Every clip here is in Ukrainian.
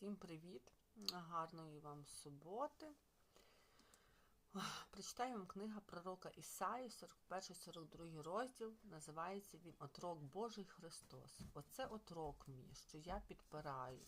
Всім привіт! Гарної вам суботи. Прочитаю вам книга пророка Ісаї, 41-42 розділ. Називається він Отрок Божий Христос. Оце отрок мій, що я підпираю.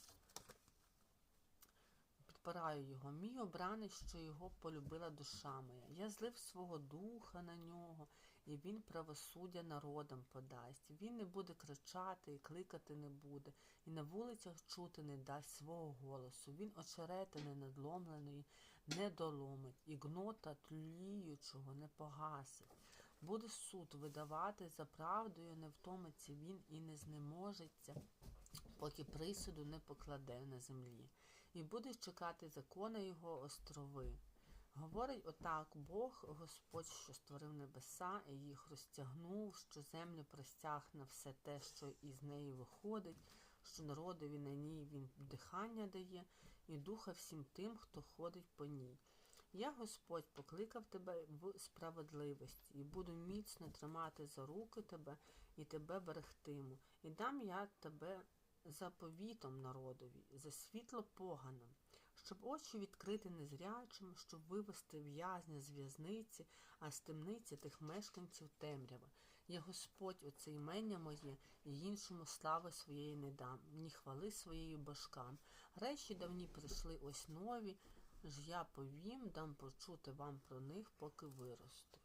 Підпираю його, мій обраний, що його полюбила душа моя. Я злив свого духа на нього, і він правосуддя народам подасть. Він не буде кричати і кликати не буде, і на вулицях чути не дасть свого голосу. Він очеретини надломленої не доломить, і гнота тліючого не погасить. Буде суд видавати за правдою, не втомиться він і не знеможеться, поки присуду не покладе на землі. І буде чекати закона його острови. Говорить отак Бог, Господь, що створив небеса, і їх розтягнув, що землю простяг на все те, що із неї виходить, що народові на ній він дихання дає, і духа всім тим, хто ходить по ній. Я, Господь, покликав тебе в справедливості, і буду міцно тримати за руки тебе і тебе берегтиму, і дам я тебе заповітом народові, за світло поганам, щоб очі відкрити незрячим, щоб вивести в'язня з в'язниці, а з темниці тих мешканців темрява. Я Господь, оце імення моє, і іншому слави своєї не дам, ні хвали своєї башкам. Речі давні прийшли ось нові, ж я повім, дам почути вам про них, поки виростуть.